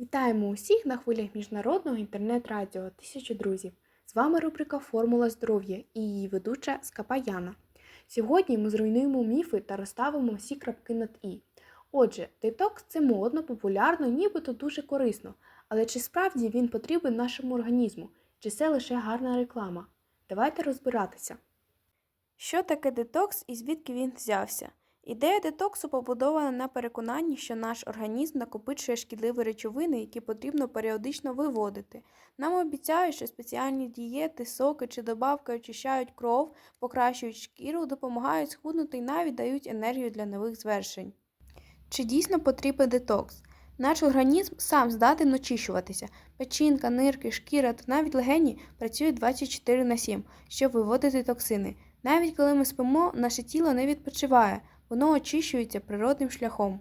Вітаємо усіх на хвилях міжнародного інтернет-радіо Тисячі друзів. З вами рубрика Формула здоров'я і її ведуча Скапа Яна. Сьогодні ми зруйнуємо міфи та розставимо всі крапки над І. Отже, детокс це модно, популярно, нібито дуже корисно. Але чи справді він потрібен нашому організму? Чи це лише гарна реклама? Давайте розбиратися. Що таке детокс і звідки він взявся? Ідея детоксу побудована на переконанні, що наш організм накопичує шкідливі речовини, які потрібно періодично виводити. Нам обіцяють, що спеціальні дієти, соки чи добавки очищають кров, покращують шкіру, допомагають схуднути і навіть дають енергію для нових звершень. Чи дійсно потрібен детокс? Наш організм сам здатен очищуватися. Печінка, нирки, шкіра та навіть легені працюють 24 на 7, щоб виводити токсини. Навіть коли ми спимо, наше тіло не відпочиває, воно очищується природним шляхом.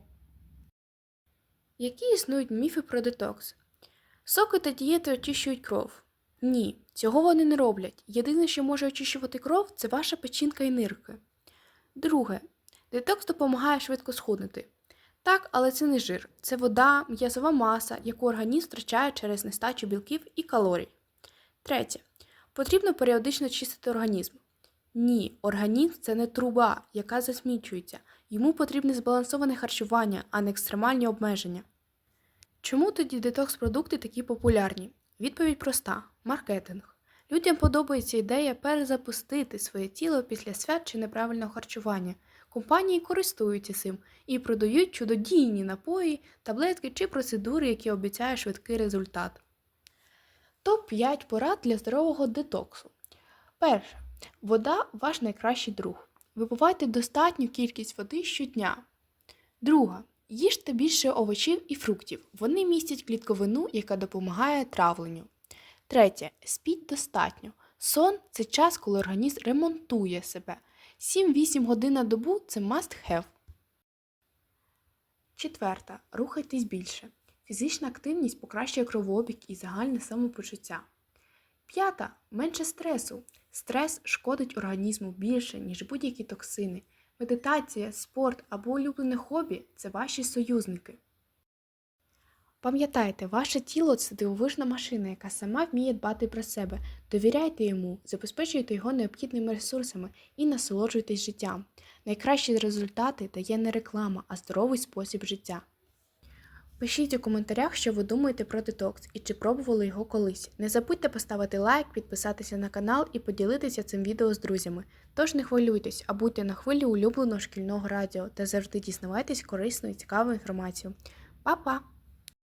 Які існують міфи про детокс? Соки та дієти очищують кров. Ні, цього вони не роблять. Єдине, що може очищувати кров, це ваша печінка і нирки. Друге, детокс допомагає швидко схуднути. Так, але це не жир, це вода, м'язова маса, яку організм втрачає через нестачу білків і калорій. Третє. Потрібно періодично чистити організм. Ні, організм це не труба, яка засмічується. Йому потрібне збалансоване харчування, а не екстремальні обмеження. Чому тоді детокс-продукти такі популярні? Відповідь проста маркетинг. Людям подобається ідея перезапустити своє тіло після свят чи неправильного харчування. Компанії користуються цим і продають чудодійні напої, таблетки чи процедури, які обіцяють швидкий результат. Топ-5 порад для здорового детоксу. Перше. Вода ваш найкращий друг. Випивайте достатню кількість води щодня. Друга. Їжте більше овочів і фруктів. Вони містять клітковину, яка допомагає травленню. Третє. Спіть достатньо. Сон це час, коли організм ремонтує себе. 7-8 годин на добу це must have. Четверта. Рухайтесь більше. Фізична активність покращує кровообіг і загальне самопочуття. П'ята. Менше стресу. Стрес шкодить організму більше, ніж будь-які токсини. Медитація, спорт або улюблене хобі це ваші союзники. Пам'ятайте, ваше тіло це дивовижна машина, яка сама вміє дбати про себе. Довіряйте йому, забезпечуйте його необхідними ресурсами і насолоджуйтесь життям. Найкращі результати дає не реклама, а здоровий спосіб життя. Пишіть у коментарях, що ви думаєте про детокс і чи пробували його колись. Не забудьте поставити лайк, підписатися на канал і поділитися цим відео з друзями. Тож не хвилюйтесь, а будьте на хвилі улюбленого шкільного радіо та завжди дізнавайтесь корисну і цікаву інформацію. Па-па!